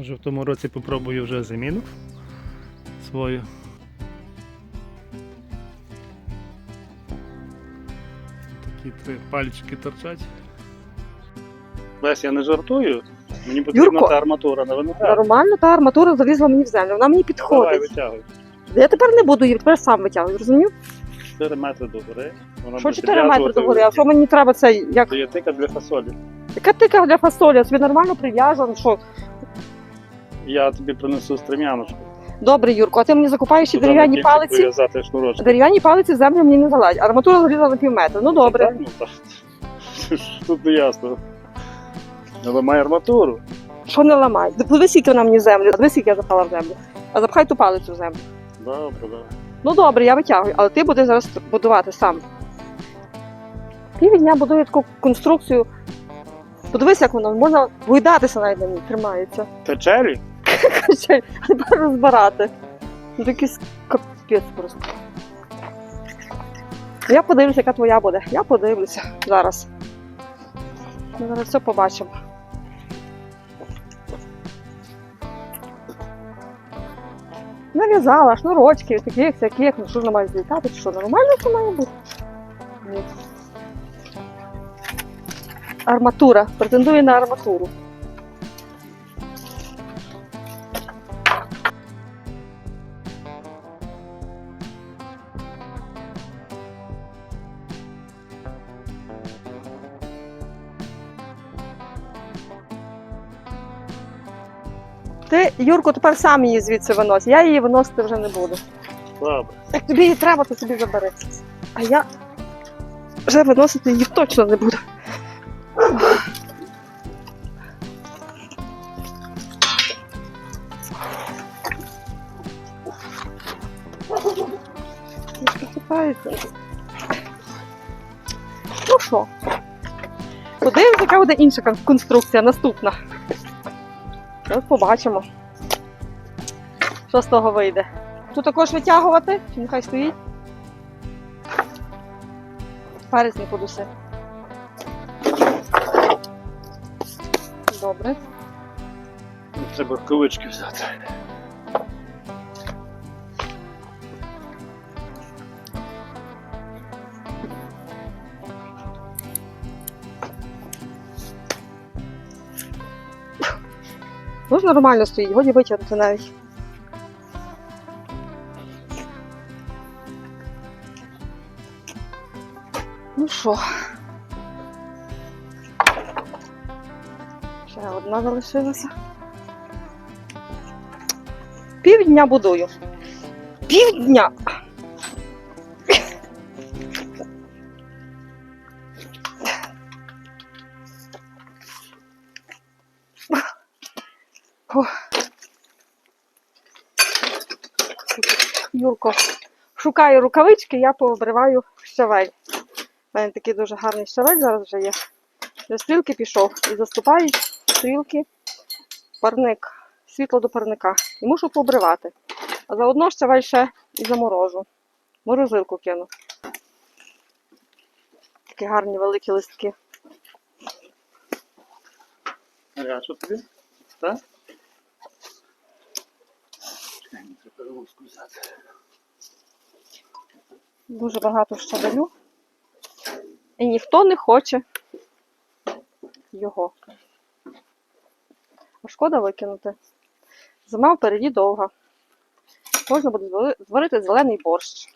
Може в тому році попробую вже заміну свою. Такі три пальчики торчать. Лесь, я не жартую. Мені потрібна Юрко. та арматура на виноград. Нормально, та арматура залізла мені в землю. Вона мені Давай, підходить. витягуй. Я тепер не буду її, тепер сам витягую, розумів? 4 метри до гори. Вона Що буде 4 метри підв'язувати до гори, а що мені треба це, як Це є тика для фасолі. яка тика для фасолі, я собі нормально прив'яжу, що Я тобі принесу стрем'яночку. добре, Юрко, а ти мені закупаєш ще Туди дерев'яні на палиці. Прив'язати шнурочок. Дерев'яні палиці в землю мені не залазять. Арматура залізла на пів метра. Ну добре. Так, ну, так. Тут не ясно. Але має арматуру. Що не ламай? Подивись, скільки вона мені в землю, подивись, скільки я запала в землю. А запхай ту палицю в землю. Добре, добре. Ну добре, я витягую, але ти будеш зараз будувати сам. Півдня будує таку конструкцію. Подивись, як воно можна гойдатися навіть на ній тримається. Печері? Ще тепер розбирати. Такий капець просто. Я подивлюся, яка твоя буде. Я подивлюся зараз. Ми зараз все побачимо. Нав'язала шнурочки, таких, всяких, ну що ж має злітати, чи що нормально це має бути? Ні. Арматура. Претендує на арматуру. Ти, Юрко, тепер сам її звідси винось. Я її виносити вже не буду. Добре. Як тобі її треба, то собі забери. А я вже виносити її точно не буду. Ну що? Подивимося, яка буде інша конструкція наступна. От побачимо. Що з того вийде? Тут також витягувати, чи нехай стоїть. Перець не подуси. Добре. Треба рукавички взяти. Дуже нормально стоїть, годі витягнути навіть. Що? Ще одна залишилася. Півдня будую. Півдня. Юрко, шукаю рукавички, я пообриваю щавель. У мене такий дуже гарний щавель зараз вже є. До стрілки пішов і заступають стрілки парник, світло до парника. І мушу пообривати. А заодно щавель ще і заморожу. Морозилку кину. Такі гарні великі листки. А що тобі? Так? Дуже багато щавелю. І ніхто не хоче його. А шкода викинути. Зима впереді довга. Можна буде зварити зелений борщ.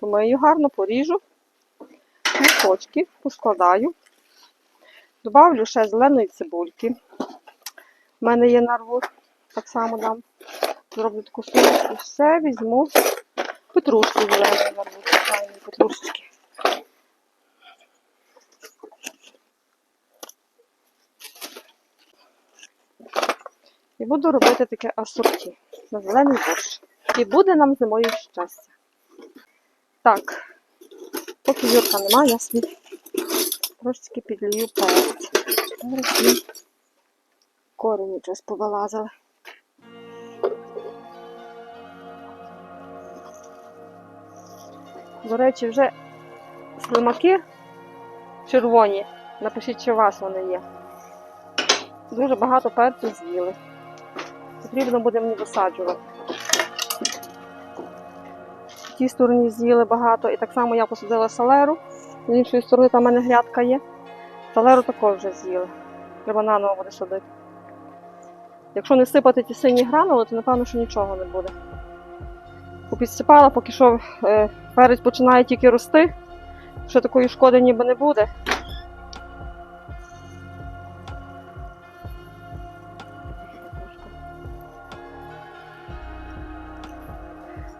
Помию гарно, поріжу, кусочки, поскладаю. Добавлю ще зеленої цибульки. У мене є нарву, так само дам. Зроблю таку сумку. Все візьму. Петрушку зелену нарву, звичайно, петрушечки. І буду робити таке асорті на зелений борщ. І буде нам зимою щастя. Так, поки Юрка немає, я собі трошечки підлію перець. Корені щось повилазили. До речі, вже слимаки червоні. Напишіть, чи у вас вони є. Дуже багато перцю з'їли. Потрібно буде мені висаджувати. В тій стороні з'їли багато, і так само я посадила салеру. З іншої сторони там в мене грядка є. Салеру також вже з'їли. Треба наново буде садити. Якщо не сипати ті сині гранули, то напевно, що нічого не буде. Попідсипала, поки що е, перець починає тільки рости. Ще такої шкоди ніби не буде.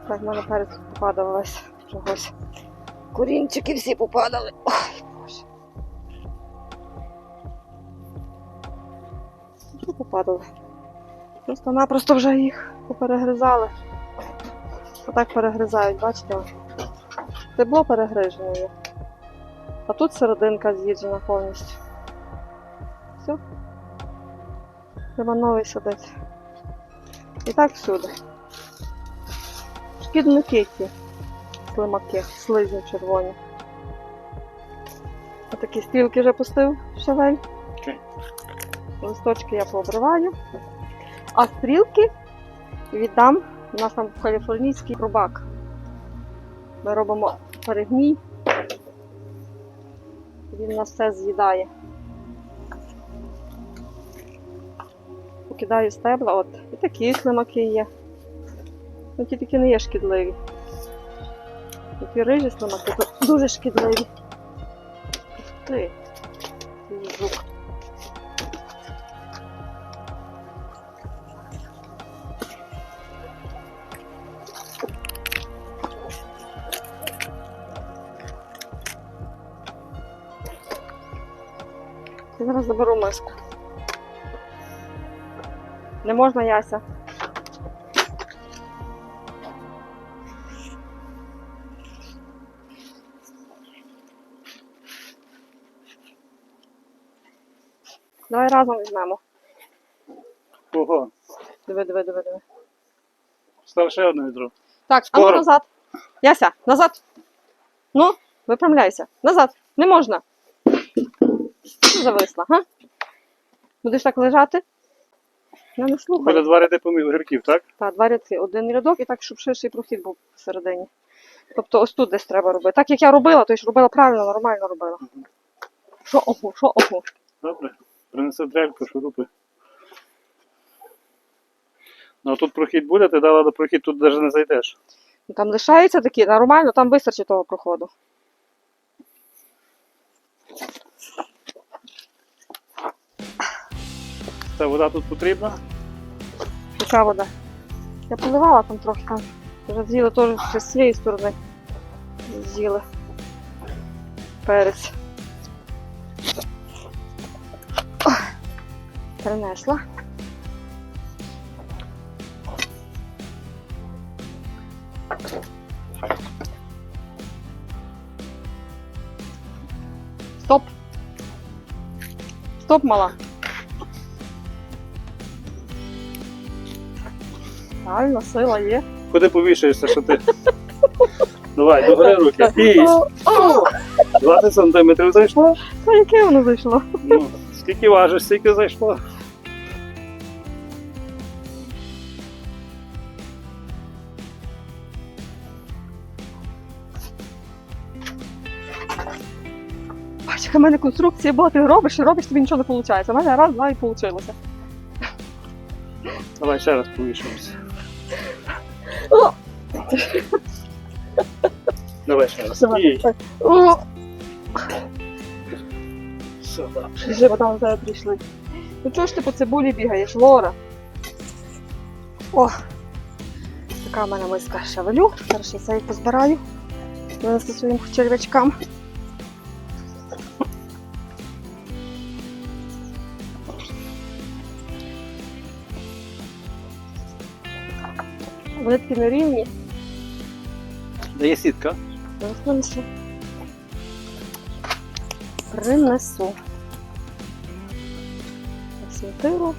Так, в мене перець попадав весь чогось. Корінчики всі попадали. Ой, Боже. Попадали? Просто-напросто вже їх поперегризали. Отак перегризають, бачите? Стебло перегрижене є. А тут серединка з'їджена повністю. Все. Треба новий садити. І так всюди. Шкідники ті. Слимаки, слизні червоні. Отакі стрілки вже пустив шавель. Листочки я пообриваю. А стрілки віддам. У нас там каліфорнійський рубак. Ми робимо перегній. Він нас все з'їдає. Покидаю стебла, от. І такі слимаки є. Ну, ті такі не є шкідливі. Такі рижі слимаки то дуже шкідливі. Ти. Жук. Зараз заберу миску. Не можна яся. Давай разом візьмемо. Ого. Диви, диви, диви, диви. Став ще одне відро. Так, а ну Скоро. назад. Яся, назад. Ну, виправляйся. Назад. Не можна. Зависла, га? Будеш так лежати? Я не слухай. Буде два ряди помів огірків, так? Так, два рядки, один рядок і так, щоб ширший прохід був всередині. Тобто ось тут десь треба робити. Так як я робила, то я ж робила правильно, нормально робила. Що ого, що ого. Добре. Принеси дрельку, шурупи. Ну а тут прохід буде, ти дала до прохід, тут навіть не зайдеш. Ну, Там лишається такі, нормально, там вистачить того проходу. Та вода тут потрібна. Яка вода? Я поливала там там. Вже з'їли теж ще з цієї сторони. З'їли. Перець. Принесла. Стоп. Стоп, мала. Правильно, сила є. Куди повішаєшся, що ти? Давай, догори руки. О, 20 сантиметрів зайшло. та яке воно зайшло? Ну, скільки важиш, стільки зайшло. Бач, яка в мене конструкція була, ти робиш і робиш, тобі нічого не виходить. У мене раз, два і вийшло. Давай ще раз повішаємося. О! Давай ще раз. І О, сюди. живо там вже прийшли. Ну чого ж ти по цибулі бігаєш, Лора? О! Така в мене миска шавелю. Зараз я це їх позбираю. Винесу своїм черв'ячкам. Вони такі нерівні. Де є сітка? Принесу. Принесу. Освітило.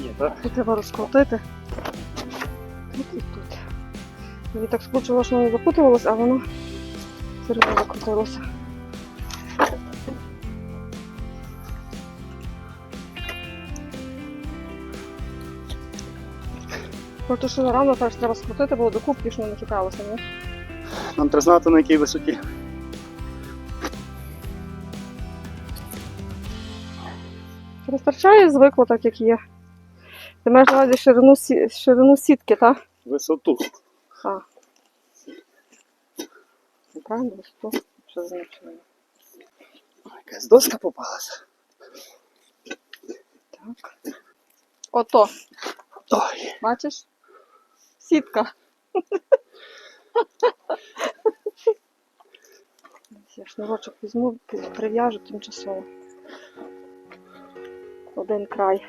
Є, так? Тут треба розкрутити. От і тут. Мені так скручувало, що воно запутувалося, а воно все одно закрутилося. Просто що рано теж треба скрутити, бо до кубки ж не чекалося, ні? Нам треба знати на якій висоті. Вистачає звикло так, як є. Ти маєш на увазі ширину, сі... ширину сітки, так? Висоту. А. Правильно, висоту. Що значення? Якась доска попалася. Так. Ото, Ой. бачиш? Сітка. Я шнурочок візьму, прив'яжу тимчасово. Один край.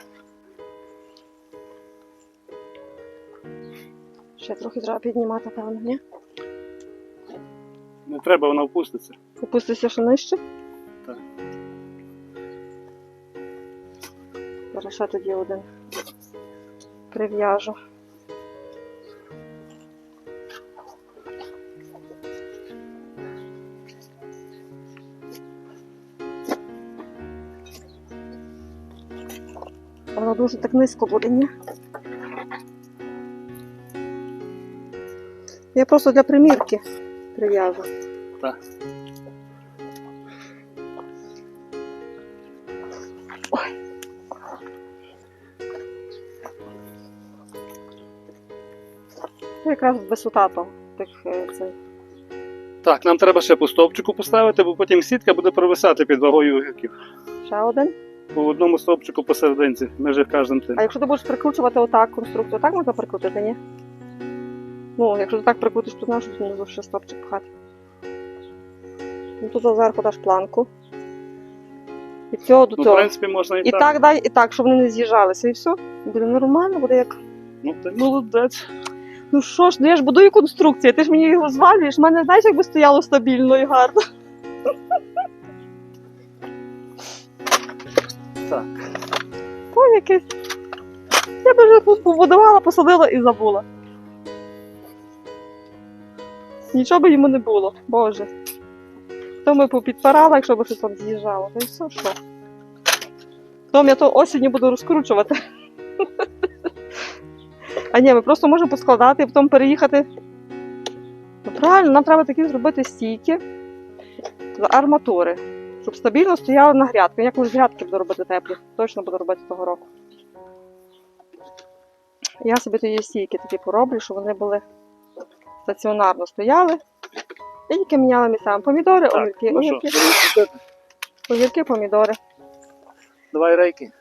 Ще трохи треба піднімати, певно, ні? Не треба, вона впуститься. Опустися ще нижче? Так. Зараз ще тоді один прив'яжу. Воно дуже так низько буде, ні? Я просто для примірки прив'яжу. Так. Це якраз висота того, тих е, цей. Так, нам треба ще по стовпчику поставити, бо потім сітка буде провисати під вагою огірків. Ще один. По одному стовпчику посерединці, між кожним тим. А якщо ти будеш прикручувати отак конструкцію, так можна прикрутити, ні? Ну, якщо ти так прикрутиш, то знаєш, що внизу ще стопчик пхати. Ну тут зверху даш планку. І цього до Ну, в принципі, можна і, І так. так дай, і так, щоб вони не з'їжджалися, і все. Буде нормально, буде як. Ну, ти молодець. Ну що ж, ну я ж будую конструкцію, ти ж мені його звалюєш, в мене знаєш, якби стояло стабільно і гарно. Так. Ой, якесь. Я би вже тут побудувала, посадила і забула. Нічого би йому не було, боже. То ми попідпирала, якщо би щось там з'їжджало, то і все, що. Потім я то осінню буду розкручувати. А ні, ми просто можемо поскладати і потім переїхати. Ну, правильно, нам треба такі зробити стійки з арматури, щоб стабільно стояли на грядку. Я колись грядки буду робити теплі. Точно буду робити того року. Я собі тоді стійки такі пороблю, щоб вони були стаціонарно стояли. І тільки міняли місцями помідори, Так, огірки, ну огірки, огірки, помідори, Давай рейки.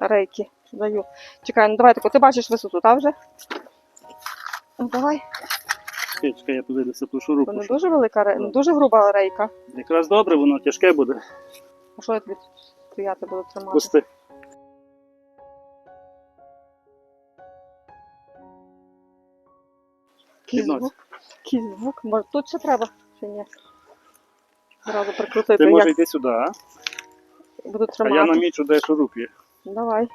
рейки. Даю. Чекай, ну давай тако, ти бачиш висоту, так вже? Ну давай. Чекай, чекай, я десь ту шурупу. не дуже велика рейка, не дуже груба рейка. Якраз добре, воно тяжке буде. А що я тобі стояти буду тримати? Пусти. Який Піднось. звук? Може, тут ще треба, чи ні? Зразу прикрутити, Ти може як йти сюди, а? буду А тримати. я намічу, де шуруп є. Давай.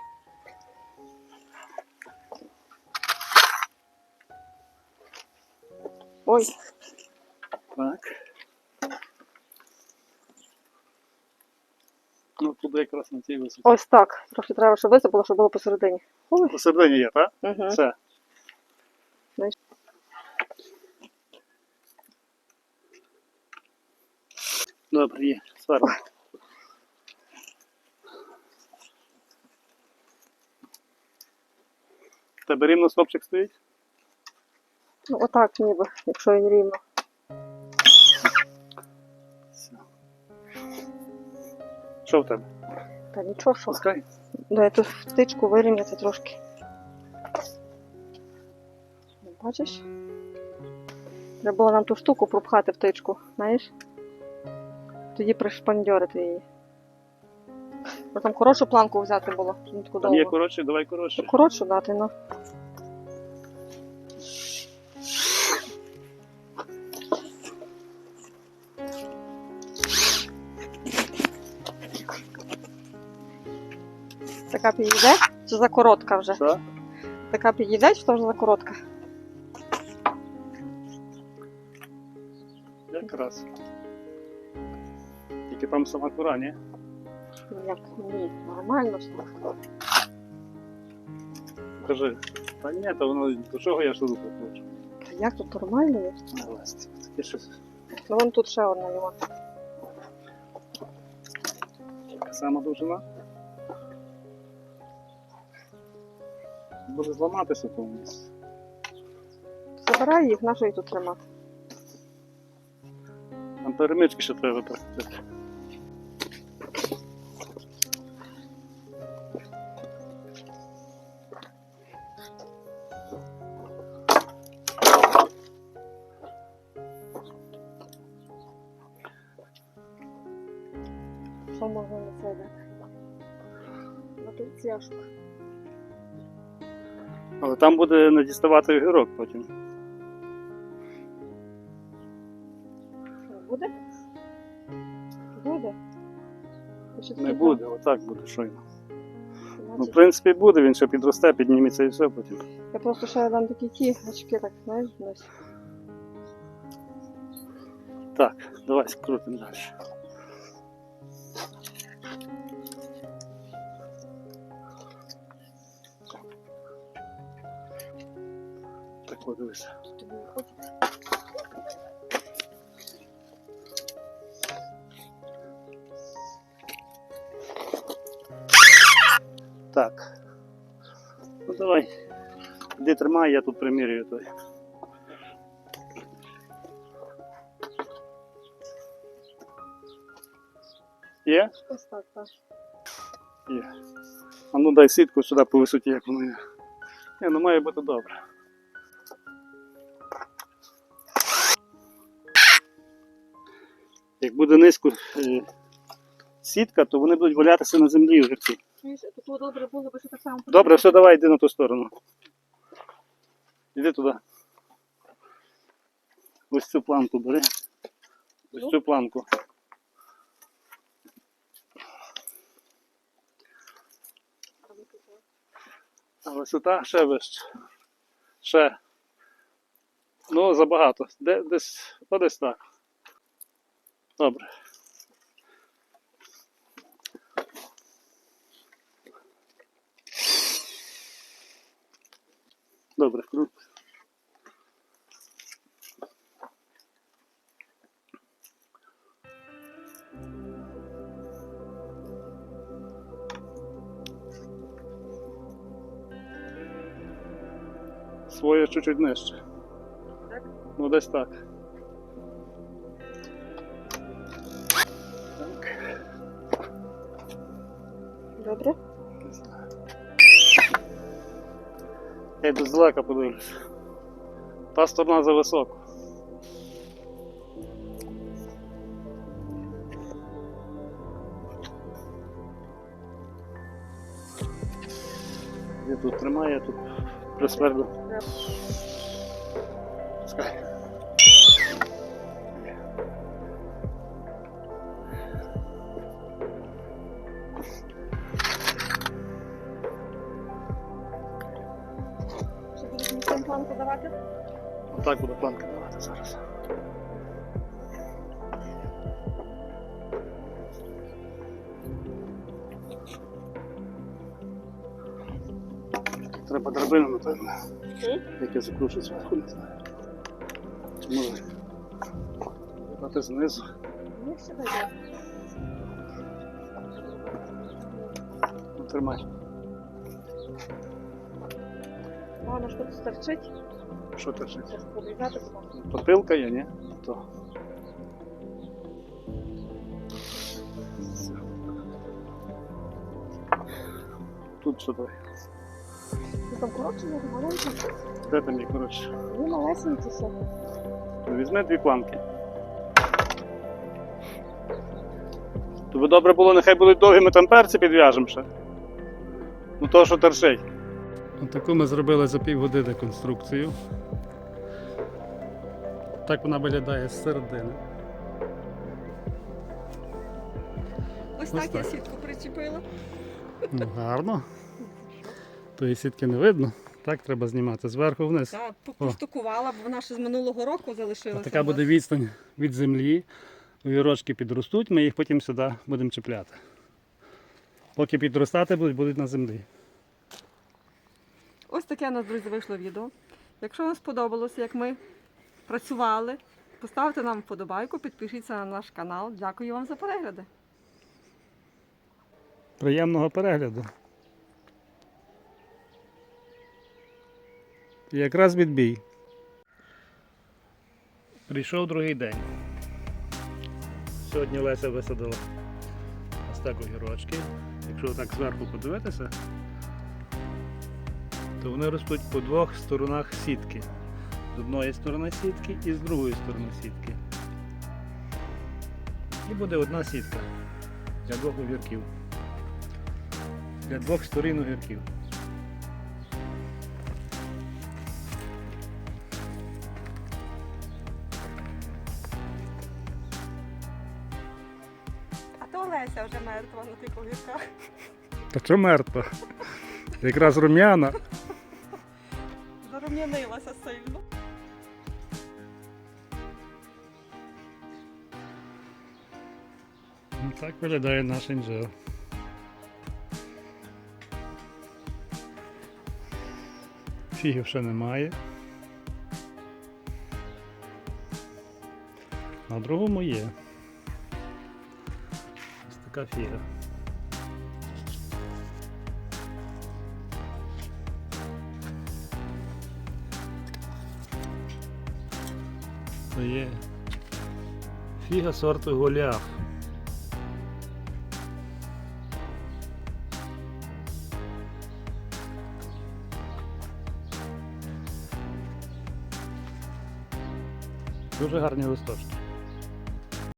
Ой, Так. Ну, туди якраз на цій висоті. ось так. Трохи треба, щоб висипало, щоб було посередині. Ой. Посередині є, так? Угу. Все. Добре, є. Сферно. В Тебе рівно стопчик стоїть? Ну, отак ніби, якщо він рівно. Що в тебе? Та нічого, що. Пускай. Дай тут втичку вирівняти трошки. Ну, Бачиш? Треба було нам ту штуку пропхати втичку, знаєш? Тоді пришпандьорити її. Бо там коротшу планку взяти було, не Там є коротше, давай коротше. Коротшу дати, ну. така підійде, чи за коротка вже. Що? Така підійде, чи то вже за коротка. Якраз. Тільки там сама кура, ні? Як ні, нормально все. Кажи, та ні, то воно до чого я ж тут хочу. Та як тут нормально є? Ну вон тут ще одна його. Сама довжина. Буде зламатися в тому місці. Забирай їх, на що їх тут тримати? Там перемички ще треба прикрутити. Що можна на це дати? На підтяжку. Але там буде не діставати огірок потім. Буде? Буде. Не буде, отак буде щойно. Ну, в принципі, буде, він ще підросте, підніметься і все потім. Я просто ще дам такі ті очки, так, знаєш, десь. Так, давай крутимо далі. Дивись. Тобі виходить. Так. Ну давай. Іди тримай, я тут примірюю той. Є? Ось так, так. Є. А ну дай сітку сюди по висоті, як воно є. Ні, ну має бути добре. Буде низько е, сітка, то вони будуть валятися на землі огірки. Чуєш, добре було би, що так само Добре, все, давай йди на ту сторону. Іди туди. Ось цю планку бери. Ось цю планку. А висота ще вище. Ще. Ну, забагато. Де, десь, десь так. Добре. Добре, круто. Своє чуть-чуть нижче. Так? Ну, десь так. Добре? Не знаю. Я йду здалека за високо. Я тут тримаю, я тут присверду. Давати? Отак буде планка давати зараз. Треба драбину, напевно. Як я закручу зверху, не знаю. Може дати знизу. Ну, все дає. Ну, тримай. Воно ж тут стерчить. Що? Зараз обрізати є, ні? То. Тут? Ну, там коротше, не маленько. Де там є, коротше? Ну, малесенькі ще. Ну, Візьми дві планки. Тобі добре було, нехай будуть довгі, ми там перці підв'яжемо ще. Ну то, що торчить. Таку ми зробили за півгодини конструкцію. Так вона виглядає з середини. Ось Ось так я сітку причепила. Ну, гарно. Тої сітки не видно. Так треба знімати зверху вниз. Так, постукувала, бо вона ще з минулого року залишилася. Така буде відстань від землі. Огірочки підростуть, ми їх потім сюди будемо чіпляти. Поки підростати будуть, будуть на землі. Ось таке у нас, друзі, вийшло відео. Якщо вам сподобалося, як ми працювали, поставте нам вподобайку, підпишіться на наш канал. Дякую вам за перегляди. Приємного перегляду. І якраз відбій. Прийшов другий день. Сьогодні Леся висадила ось так огірочки. Якщо так зверху подивитися, то вони ростуть по двох сторонах сітки. Одної сторони сітки і з другої сторони сітки. І буде одна сітка для двох огірків. Для двох сторін огірків. А то Леся вже мертва на тих огірках. Та що мертва? Якраз рум'яна. Зарум'янилася сильно. Так виглядає наш інжир. Фігів ще немає. На другому є. Ось така фіга. Є фіга сорту голіаф. Дуже гарні листочки.